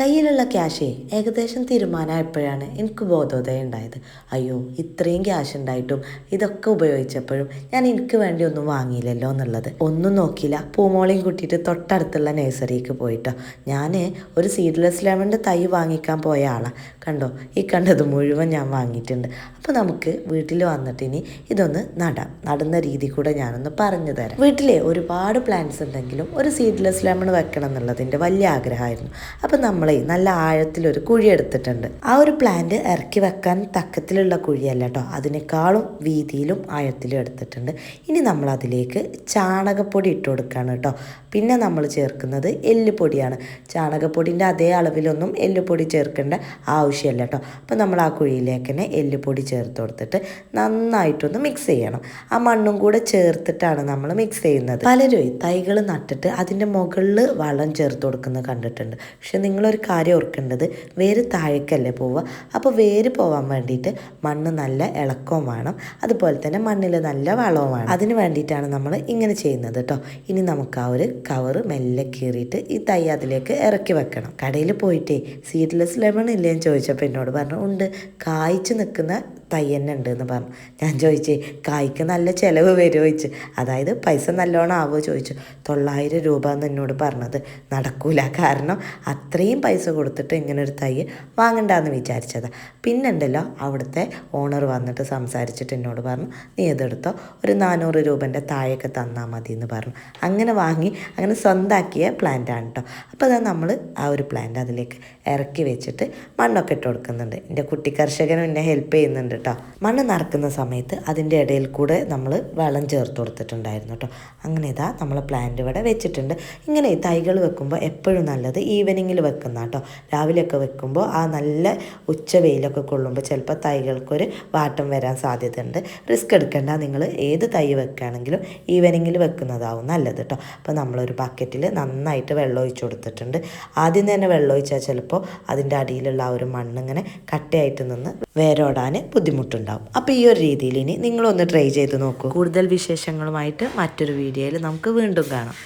കയ്യിലുള്ള ക്യാഷേ ഏകദേശം തീരുമാനമായപ്പോഴാണ് എനിക്ക് ബോധോദയം ഉണ്ടായത്. അയ്യോ ഇത്രയും ക്യാഷ് ഉണ്ടായിട്ടും ഇതൊക്കെ ഉപയോഗിച്ചപ്പോഴും ഞാൻ എനിക്ക് വേണ്ടി ഒന്നും വാങ്ങിയില്ലല്ലോ എന്നുള്ളത്. ഒന്നും നോക്കിയില്ല. പൂമോളയും കൂട്ടിയിട്ട് തൊട്ടടുത്തുള്ള നഴ്സറിക്ക് പോയിട്ടോ. ഞാൻ ഒരു സീഡ്ലെസ് ലെമണിന്റെ തൈ വാങ്ങിക്കാൻ പോയ ആളാണ് കണ്ടോ ഈ കണ്ടത് മുഴുവൻ ഞാൻ വാങ്ങിയിട്ടുണ്ട്. അപ്പോൾ നമുക്ക് വീട്ടിൽ വന്നിട്ട് ഇനി ഇതൊന്ന് നടാം. നടുന്ന രീതി കൂടെ ഞാനൊന്ന് പറഞ്ഞു തരാം. വീട്ടിലെ ഒരുപാട് പ്ലാന്റ്സ് ഉണ്ടെങ്കിലും ഒരു സീഡ്ലെസ് ലെമൺ വെക്കണം എന്നുള്ളതിന്റെ വലിയ ആഗ്രഹമായിരുന്നു. അപ്പം നമ്മളെ നല്ല ആഴത്തിലൊരു കുഴി എടുത്തിട്ടുണ്ട്. ആ ഒരു പ്ലാന്റ് ഇറക്കി വെക്കാൻ തക്കത്തിലുള്ള കുഴിയല്ല കേട്ടോ അതിനേക്കാളും വീതിയിലും ആഴത്തിലും എടുത്തിട്ടുണ്ട്. ഇനി നമ്മൾ അതിലേക്ക് ചാണകപ്പൊടി ഇട്ട് കൊടുക്കുകയാണ് കേട്ടോ പിന്നെ നമ്മൾ ചേർക്കുന്നത് എല്ലുപൊടിയാണ്. ചാണകപ്പൊടിന്റെ അതേ അളവിലൊന്നും എല്ലുപൊടി ചേർക്കേണ്ട ആവശ്യമില്ല കേട്ടോ അപ്പോൾ നമ്മൾ ആ കുഴിയിലേക്ക് തന്നെ എല്ലുപൊടി ചേർത്ത് കൊടുത്തിട്ട് നന്നായിട്ടൊന്ന് മിക്സ് ചെയ്യണം. ആ മണ്ണും കൂടെ ചേർത്തിട്ടാണ് നമ്മൾ മിക്സ് ചെയ്യുന്നത്. പലരും തൈകൾ നട്ടിട്ട് അതിന്റെ മുകളിൽ വളം ചേർത്ത് കൊടുക്കുന്നത് കണ്ടിട്ടുണ്ട്. പക്ഷെ നിങ്ങളൊരു കാര്യം ഓർക്കേണ്ടത്. വേര് താഴേക്കല്ലേ പോവുക. അപ്പോൾ വേര് പോവാൻ വേണ്ടിയിട്ട് മണ്ണ് നല്ല ഇളക്കവും വേണം. അതുപോലെ തന്നെ മണ്ണിൽ നല്ല വളവും വേണം. അതിന് വേണ്ടിയിട്ടാണ് നമ്മൾ ഇങ്ങനെ ചെയ്യുന്നത് കേട്ടോ ഇനി നമുക്ക് ആ ഒരു കവറ് മെല്ലെ കീറിയിട്ട് ഈ തൈ അതിലേക്ക് ഇറക്കി വെക്കണം. കടയിൽ പോയിട്ടേ സീഡ്ലെസ് ലെമൺ ഇല്ലേന്ന് ചോദിച്ചപ്പോൾ എന്നോട് പറഞ്ഞു ഉണ്ട്. കായ്ച്ചു നിൽക്കുന്ന തൈ തന്നെ ഉണ്ട് എന്ന് പറഞ്ഞു. ഞാൻ ചോദിച്ചേ കായ്ക്ക് നല്ല ചിലവ് വരുമോ ചോദിച്ചു. അതായത് പൈസ നല്ലോണം ആവുമോ ചോദിച്ചു. തൊള്ളായിരം രൂപ എന്ന് എന്നോട് പറഞ്ഞത്. നടക്കൂല. കാരണം അത്രയും പൈസ കൊടുത്തിട്ട് ഇങ്ങനെ ഒരു തൈ വാങ്ങണ്ടെന്ന് വിചാരിച്ചത്. പിന്നെ ഉണ്ടല്ലോ അവിടുത്തെ ഓണർ വന്നിട്ട് സംസാരിച്ചിട്ട് എന്നോട് പറഞ്ഞു നീ ഇതെടുത്തോ ഒരു നാനൂറ് രൂപന്റെ താഴെയൊക്കെ തന്നാൽ മതി എന്ന് പറഞ്ഞു. അങ്ങനെ വാങ്ങി അങ്ങനെ സ്വന്താക്കിയ പ്ലാന്റാണ് കേട്ടോ അപ്പോൾ അതാ നമ്മൾ ആ ഒരു പ്ലാന്റ് അതിലേക്ക് ഇറക്കി വെച്ചിട്ട് മണ്ണൊക്കെ ഇട്ട് കൊടുക്കുന്നുണ്ട്. എന്റെ കുട്ടി കർഷകനും എന്നെ ഹെൽപ്പ് ചെയ്യുന്നുണ്ട്. കേട്ടോ. മണ്ണ് നിറക്കുന്ന സമയത്ത് അതിന്റെ ഇടയിൽ കൂടെ നമ്മൾ വളം ചേർത്ത് കൊടുത്തിട്ടുണ്ടായിരുന്നു കേട്ടോ. അങ്ങനെ ഇതാ നമ്മൾ പ്ലാന്റ് ഇവിടെ വെച്ചിട്ടുണ്ട്. ഇങ്ങനെ തൈകൾ വെക്കുമ്പോൾ എപ്പോഴും നല്ലത് ഈവനിങ്ങിൽ വെക്കുന്ന കേട്ടോ. രാവിലെയൊക്കെ വെക്കുമ്പോൾ ആ നല്ല ഉച്ച വെയിലൊക്കെ കൊള്ളുമ്പോൾ ചിലപ്പോൾ തൈകൾക്കൊരു വാട്ടം വരാൻ സാധ്യതയുണ്ട്. റിസ്ക് എടുക്കേണ്ട. നിങ്ങൾ ഏത് തൈ വെക്കുകയാണെങ്കിലും ഈവനിങ്ങിൽ വെക്കുന്നതാവും നല്ലത് കേട്ടോ. അപ്പോൾ നമ്മളൊരു ബക്കറ്റിൽ നന്നായിട്ട് വെള്ളം ഒഴിച്ചു കൊടുത്തിട്ടുണ്ട്. ആദ്യം തന്നെ വെള്ളം ഒഴിച്ചാൽ ചിലപ്പോൾ അതിന്റെ അടിയിലുള്ള ആ ഒരു മണ്ണിങ്ങനെ കട്ടയായിട്ട് നിന്ന് വേരോടാൻ ബുദ്ധിമുട്ടുണ്ടാവും. അപ്പോൾ ഈ ഒരു രീതിയിൽ ഇനി നിങ്ങളൊന്ന് ട്രൈ ചെയ്ത് നോക്കൂ. കൂടുതൽ വിശേഷങ്ങളുമായിട്ട് മറ്റൊരു വീഡിയോയിൽ നമുക്ക് വീണ്ടും കാണാം.